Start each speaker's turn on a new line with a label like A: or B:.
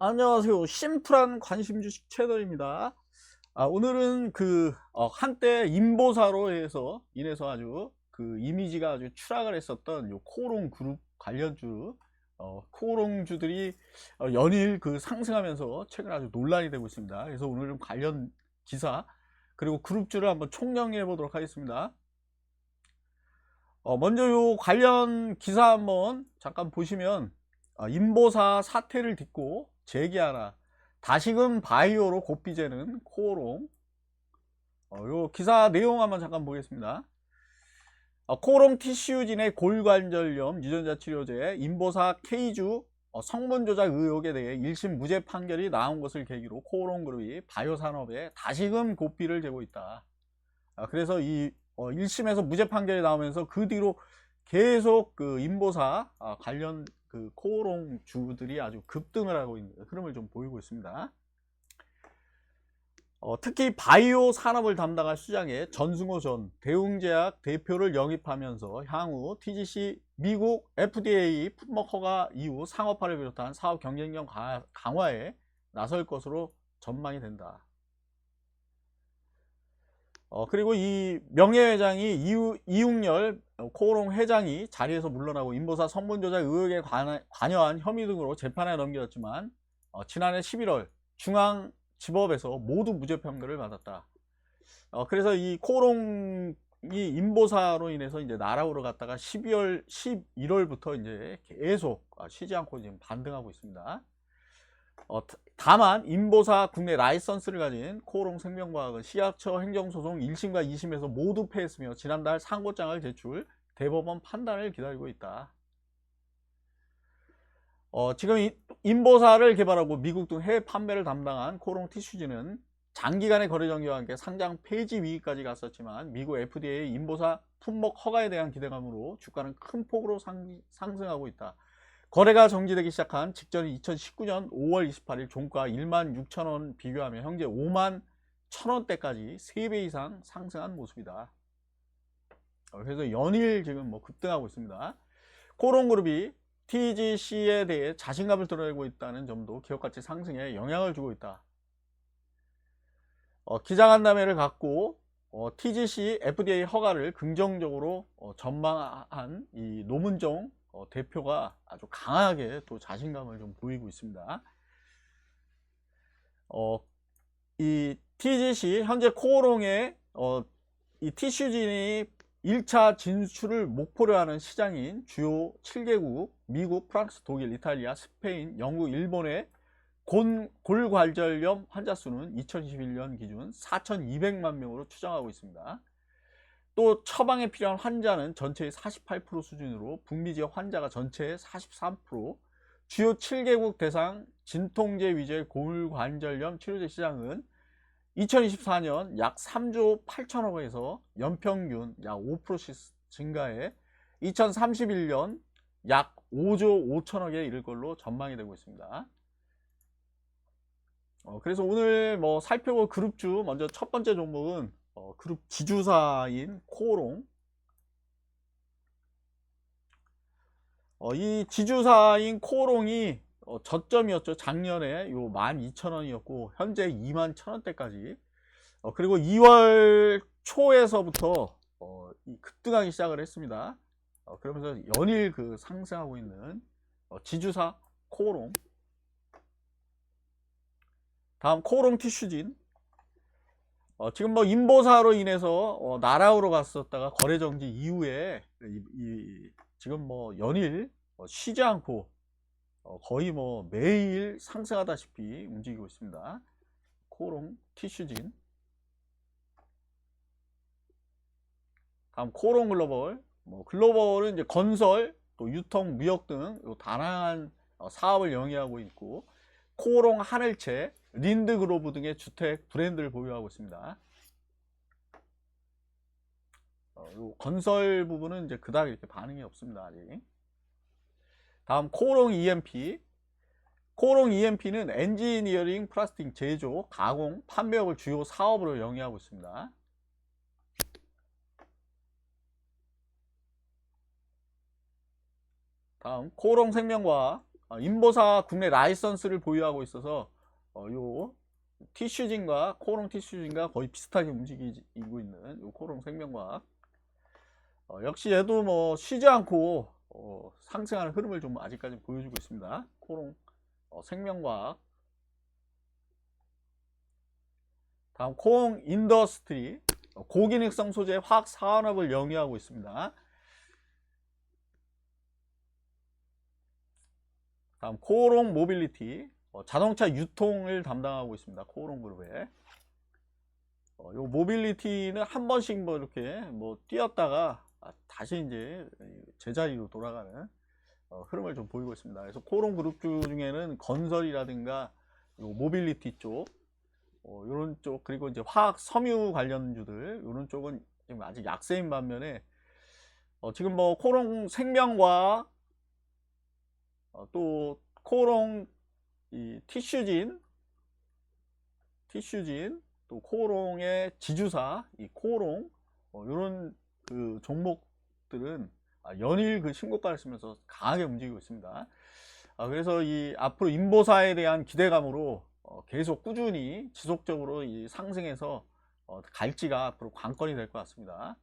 A: 안녕하세요. 심플한 관심 주식 채널입니다. 아, 오늘은 그 어, 한때 인보사로 해서 인해서 아주 그 이미지가 아주 추락을 했었던 요 코오롱 그룹 관련주 어, 코오롱주들이 어, 연일 그 상승하면서 최근 아주 논란이 되고 있습니다. 그래서 오늘은 관련 기사 그리고 그룹주를 한번 총정리해 보도록 하겠습니다. 어, 먼저 요 관련 기사 한번 잠깐 보시면 어, 인보사 사태를 딛고 재기하라. 다시금 바이오로 곱비제는 코오롱. 어, 요 기사 내용 한번 잠깐 보겠습니다. 어, 코오롱 티슈진의 골관절염 유전자 치료제 인보사 K주 어, 성분 조작 의혹에 대해 1심 무죄 판결이 나온 것을 계기로 코오롱 그룹이 바이오 산업에 다시금 고삐를 재고 있다. 아, 그래서 이 어, 1심에서 무죄 판결이 나오면서 그 뒤로 계속 그 인보사 아, 관련 그 코오롱 주들이 아주 급등을 하고 있는 흐름을 좀 보이고 있습니다. 어, 특히 바이오 산업을 담당할 수장의 전승호 전 대웅제약 대표를 영입하면서 향후 TGC 미국 FDA 품목 허가 이후 상업화를 비롯한 사업 경쟁력 가- 강화에 나설 것으로 전망이 된다. 어, 그리고 이 명예회장이 이웅열 어, 코오롱 회장이 자리에서 물러나고 인보사 성분 조작 의혹에 관, 관여한 혐의 등으로 재판에 넘겨졌지만 어, 지난해 11월 중앙지법에서 모두 무죄 판결을 받았다. 어, 그래서 이 코오롱이 인보사로 인해서 이제 나라우로 갔다가 12월 11월부터 이제 계속 아, 쉬지 않고 지금 반등하고 있습니다. 어, 다만 인보사 국내 라이선스를 가진 코오롱 생명과학은 시약처 행정소송 1심과 2심에서 모두 패했으며 지난달 상고장을 제출 대법원 판단을 기다리고 있다. 어, 지금 이- 인보사를 개발하고 미국 등 해외 판매를 담당한 코오롱 티슈즈는 장기간의 거래 정지와 함께 상장 폐지 위기까지 갔었지만 미국 FDA 인보사 품목 허가에 대한 기대감으로 주가는 큰 폭으로 상, 상승하고 있다. 거래가 정지되기 시작한 직전인 2019년 5월 28일 종가 1만 6천 원 비교하면 현재 5만 1천 원대까지 3배 이상 상승한 모습이다. 어, 그래서 연일 지금 뭐 급등하고 있습니다. 코롱그룹이 TGC에 대해 자신감을 드러내고 있다는 점도 기업가치 상승에 영향을 주고 있다. 어, 기자간담회를 갖고 어, TGC FDA 허가를 긍정적으로 어, 전망한 이 노문정 어, 대표가 아주 강하게 또 자신감을 좀 보이고 있습니다. 어, 이 TGC 현재 코오롱의 어, 이 티슈진이 1차 진출을 목표로 하는 시장인 주요 7개국 미국, 프랑스, 독일, 이탈리아, 스페인, 영국, 일본의 곤, 골관절염 환자 수는 2021년 기준 4,200만 명으로 추정하고 있습니다. 또 처방에 필요한 환자는 전체의 48% 수준으로 북미 지역 환자가 전체의 43%, 주요 7개국 대상 진통제 위주의 골관절염 치료제 시장은 2024년 약 3조 8천억 원에서 연평균 약 5%씩 증가해 2031년 약 5조 5천억에 이를 걸로 전망이 되고 있습니다. 어, 그래서 오늘 뭐 살펴볼 그룹주 먼저 첫 번째 종목은 어, 그룹 지주사인 코오롱. 어, 이 지주사인 코오롱이 어, 저점이었죠. 작년에 요 12,000원이었고 현재 21,000원대까지. 어, 그리고 2월 초에서부터 어, 이 급등하기 시작을 했습니다. 어, 그러면서 연일 그 상승하고 있는 어, 지주사 코오롱. 다음 코오롱 티슈진. 어, 지금 뭐 인보사로 인해서 어, 나라우로 갔었다가 거래 정지 이후에 이, 이- 지금 뭐 연일 어, 쉬지 않고 어, 거의 뭐 매일 상승하다시피 움직이고 있습니다. 코오롱 티슈진. 다음 코오롱 글로벌. 뭐 글로벌은 이제 건설, 또 유통, 무역 등요 다양한 어, 사업을 영위하고 있고 코오롱 하늘채, 린드그로브 등의 주택 브랜드를 보유하고 있습니다. 어, 요 건설 부분은 이제 그닥 이렇게 반응이 없습니다. 아직. 다음 코오롱 EMP. 코오롱 EMP는 엔지니어링, 플라스틱 제조, 가공, 판매업을 주요 사업으로 영위하고 있습니다. 다음 코오롱 생명과학 어, 인보사 국내 라이선스를 보유하고 있어서 어, 요 티슈진과 코롱 티슈진과 거의 비슷하게 움직이고 있는 요 코롱 생명과학 어, 역시 얘도 뭐 쉬지 않고 어, 상승하는 흐름을 좀 아직까지 보여주고 있습니다. 코롱 어, 생명과학 다음 콩 인더스트리 어, 고기능성 소재 화학 산업을 영위하고 있습니다. 다음 코롱 모빌리티 어, 자동차 유통을 담당하고 있습니다. 코롱 그룹에 어, 요 모빌리티는 한 번씩 뭐 이렇게 뭐 뛰었다가 아, 다시 이제 제자리로 돌아가는 어, 흐름을 좀 보이고 있습니다. 그래서 코롱 그룹주 중에는 건설이라든가 요 모빌리티 쪽 어, 요런 쪽 그리고 이제 화학 섬유 관련주들 요런 쪽은 지금 아직 약세인 반면에 어, 지금 뭐 코롱 생명과 어, 또 코롱 이 티슈진 티슈진 또 코롱의 지주사 이 코롱 어, 이런 그 종목들은 아, 연일 그 신고가를 쓰면서 강하게 움직이고 있습니다. 아, 그래서 이 앞으로 인보사에 대한 기대감으로 어, 계속 꾸준히 지속적으로 이 상승해서 어, 갈지가 앞으로 관건이 될 것 같습니다.